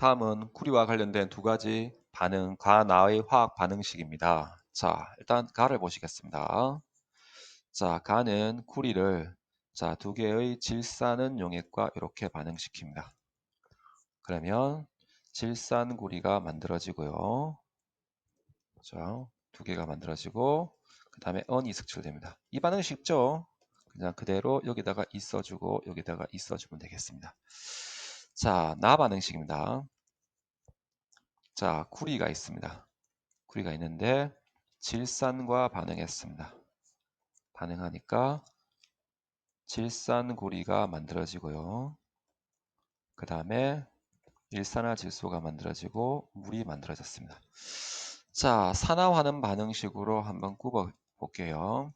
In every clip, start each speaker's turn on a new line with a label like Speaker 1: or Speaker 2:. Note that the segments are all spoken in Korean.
Speaker 1: 다음은 구리와 관련된 두 가지 반응, 가, 나의 화학 반응식입니다. 자, 일단 가를 보시겠습니다. 자, 가는 구리를 자, 두 개의 질산은 용액과 이렇게 반응시킵니다. 그러면 질산구리가 만들어지고요. 자, 두 개가 만들어지고 그 다음에 언이 색출됩니다. 이 반응 쉽죠? 그냥 그대로 여기다가 있어주고 여기다가 있어주면 되겠습니다. 자, 나 반응식입니다. 자, 구리가 있습니다. 구리가 있는데 질산과 반응했습니다. 반응하니까 질산구리가 만들어지고요. 그 다음에 일산화질소가 만들어지고 물이 만들어졌습니다. 자, 산화하는 반응식으로 한번 굽어 볼게요.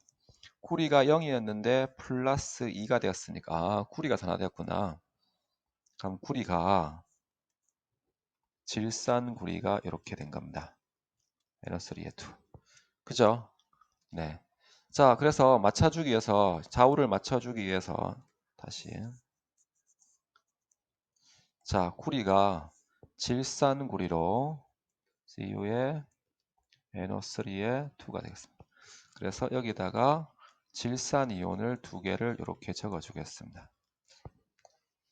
Speaker 1: 구리가 0이었는데 플러스 2가 되었으니까 아, 구리가 산화되었구나. 그럼 구리가 질산 구리가 이렇게 된 겁니다. 에너스리에 2. 그죠? 네. 자, 그래서 맞춰주기 위해서 좌우를 맞춰주기 위해서 다시 자, 구리가 질산 구리로 CU의 NO3의 2가 되겠습니다. 그래서 여기다가 질산 이온을 두 개를 이렇게 적어 주겠습니다.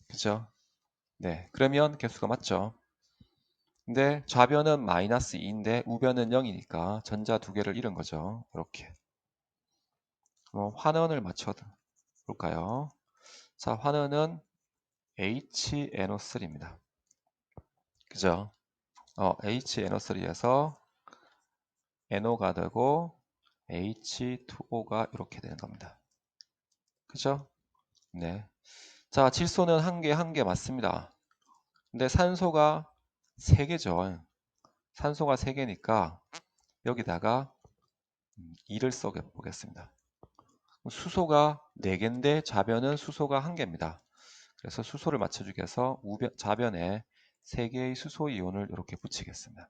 Speaker 1: 그죠? 네. 그러면 개수가 맞죠? 근데 좌변은 마이너스 2인데 우변은 0이니까 전자 두 개를 잃은 거죠. 이렇게. 그럼 환원을 맞춰 볼까요? 자, 환원은 HNO3입니다. 그죠? 어, HNO3에서 NO가 되고 H2O가 이렇게 되는 겁니다. 그죠? 네. 자, 질소는 한 개, 한 개 맞습니다. 근데 산소가 3개죠. 산소가 3개니까 여기다가 2를 써 보겠습니다. 수소가 4개인데 좌변은 수소가 1개입니다. 그래서 수소를 맞춰주기 위해서 우변, 좌변에 3개의 수소 이온을 이렇게 붙이겠습니다.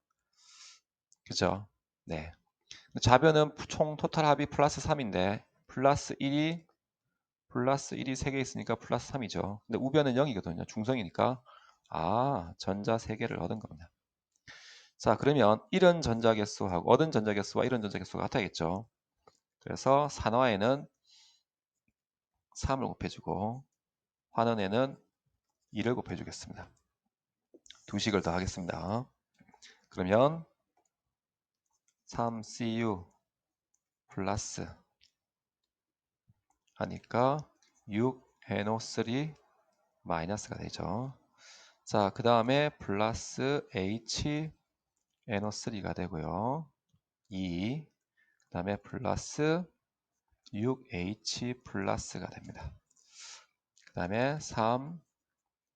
Speaker 1: 그죠? 네. 좌변은 총 토탈 합이 플러스 3인데 플러스 1이 플러스 1이 3개 있으니까 플러스 3이죠. 근데 우변은 0이거든요. 중성이니까 아 전자 3개를 얻은 겁니다. 자 그러면 이런 전자 개수하고 얻은 전자 개수와 이런 전자 개수가 같아야겠죠. 그래서 산화에는 3을 곱해주고 환원에는 2를 곱해주겠습니다. 두 식을 더 하겠습니다. 그러면 3cu 플러스 하니까 6NO3 마이너스가 되죠. 자, 그 다음에 플러스 HNO3가 되고요. 2, 그 다음에 플러스 6H 플러스가 됩니다. 그 다음에 3,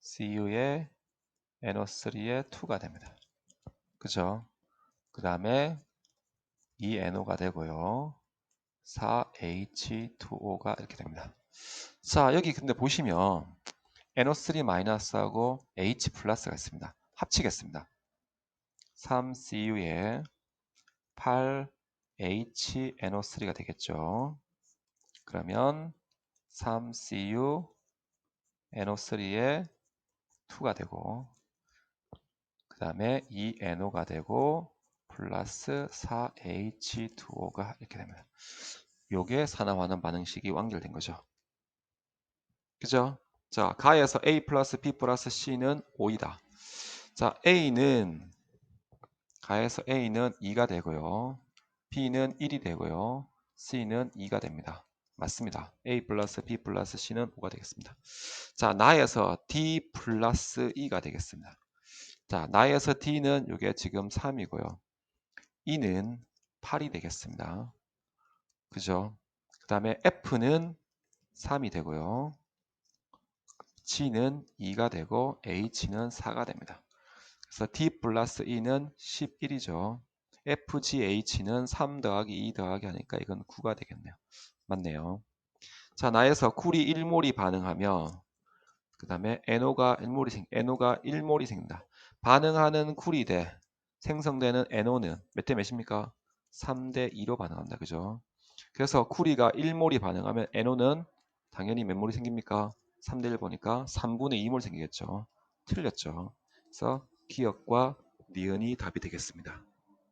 Speaker 1: CU의 NO3의 2가 됩니다. 그죠? 그 다음에 2NO가 되고요. 4H2O가 이렇게 됩니다. 자, 여기 근데 보시면 NO3 마이너스하고 H 플러스가 있습니다. 합치겠습니다. 3CU에 8HNO3가 되겠죠. 그러면 3CU NO3에 2가 되고 그 다음에 2NO가 되고 플러스 4H2O가 이렇게 됩니다. 요게 산화환원 반응식이 완결된 거죠. 그죠? 자, 가에서 A 플러스 B 플러스 C는 5이다. 자, A는 가에서 A는 2가 되고요. B는 1이 되고요. C는 2가 됩니다. 맞습니다. A 플러스 B 플러스 C는 5가 되겠습니다. 자, 나에서 D 플러스 E가 되겠습니다. 자, 나에서 D는 이게 지금 3이고요. E는 8이 되겠습니다. 그죠? 그 다음에 F는 3이 되고요. G는 2가 되고 H는 4가 됩니다. 그래서 D 플러스 E는 11이죠. FGH는 3 더하기 2 더하기 하니까 이건 9가 되겠네요. 맞네요. 자, 나에서 쿨이 1몰이 반응하며 그 다음에 NO가 1몰이 생 NO가 1몰이 생긴다. 반응하는 쿨이 돼 생성되는 NO는 몇 대 몇입니까? 3대 2로 반응한다. 그죠? 그래서 쿨이가 1몰이 반응하면 NO는 당연히 몇 몰이 생깁니까? 3대 1 보니까 3분의 2몰 생기겠죠. 틀렸죠. 그래서 기역과 니은이 답이 되겠습니다.